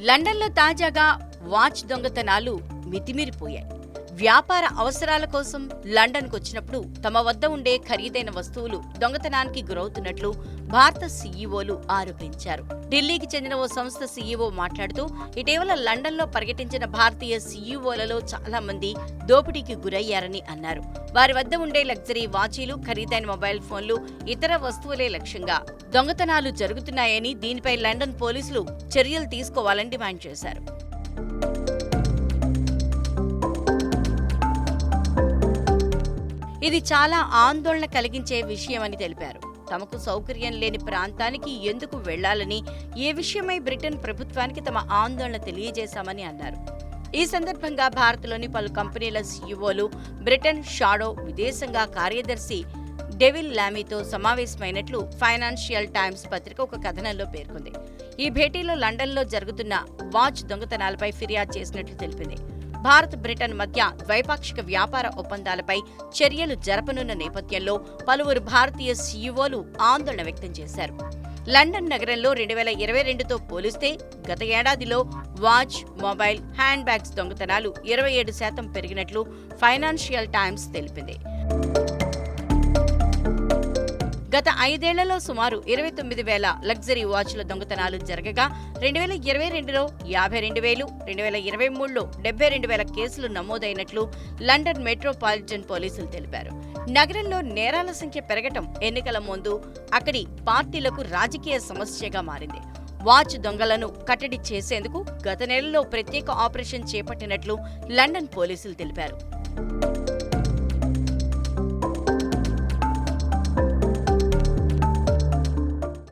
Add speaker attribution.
Speaker 1: లండన్లో తాజాగా వాచ్ దొంగతనాలు మితిమీరిపోయాయి. వ్యాపార అవసరాల కోసం లండన్కు వచ్చినప్పుడు తమ వద్ద ఉండే ఖరీదైన వస్తువులు దొంగతనానికి గురవుతున్నట్లు భారత సీఈఓలు ఆరోపించారు. ఢిల్లీకి చెందిన ఓ సంస్థ సీఈఓ మాట్లాడుతూ ఇటీవల లండన్లో పర్యటించిన భారతీయ సీఈఓలలో చాలా మంది దోపిడీకి గురయ్యారని అన్నారు. వారి వద్ద ఉండే లగ్జరీ వాచీలు ఖరీదైన మొబైల్ ఫోన్లు ఇతర వస్తువులే లక్ష్యంగా దొంగతనాలు జరుగుతున్నాయని దీనిపై లండన్ పోలీసులు చర్యలు తీసుకోవాలని డిమాండ్ చేశారు. ఇది చాలా ఆందోళన కలిగించే విషయమని తెలిపారు. తమకు సౌకర్యం లేని ప్రాంతానికి ఎందుకు వెళ్ళాలని ఏ విషయమై బ్రిటన్ ప్రభుత్వానికి తమ ఆందోళన తెలియజేశామని అన్నారు. ఈ సందర్భంగా భారత్లోని పలు కంపెనీల సీఈఓలు బ్రిటన్ షాడో విదేశంగా కార్యదర్శి డెవిల్ లామీతో సమావేశమైనట్లు ఫైనాన్షియల్ టైమ్స్ పత్రిక ఒక కథనంలో పేర్కొంది. ఈ భేటీలో లండన్లో జరుగుతున్న వాచ్ దొంగతనాలపై ఫిర్యాదు చేసినట్లు తెలిపింది. భారత్ బ్రిటన్ మధ్య ద్వైపాక్షిక వ్యాపార ఒప్పందాలపై చర్యలు జరపనున్న నేపథ్యంలో పలువురు భారతీయ సీఈఓలు ఆందోళన వ్యక్తం చేశారు. లండన్ నగరంలో రెండు వేల ఇరవై రెండుతో పోలిస్తే గత ఏడాదిలో వాచ్ మొబైల్ హ్యాండ్ బ్యాగ్స్ దొంగతనాలు ఇరవై ఏడు శాతం పెరిగినట్లు ఫైనాన్షియల్ టైమ్స్ తెలిపింది. గత ఐదేళ్ళలో సుమారు ఇరవై తొమ్మిది వేల లగ్జరీ వాచ్ల దొంగతనాలు జరగగా రెండు వేల ఇరవై రెండులో యాభై రెండు వేలు రెండు వేల ఇరవై మూడులో డెబ్బై రెండు వేల కేసులు నమోదైనట్లు లండన్ మెట్రోపాలిటన్ పోలీసులు తెలిపారు. నగరంలో నేరాల సంఖ్య పెరగటం ఎన్నికల ముందు అక్కడి పార్టీలకు రాజకీయ సమస్యగా మారింది. వాచ్ దొంగలను కట్టడి చేసేందుకు గత నెలలో ప్రత్యేక ఆపరేషన్ చేపట్టినట్లు లండన్ పోలీసులు తెలిపారు.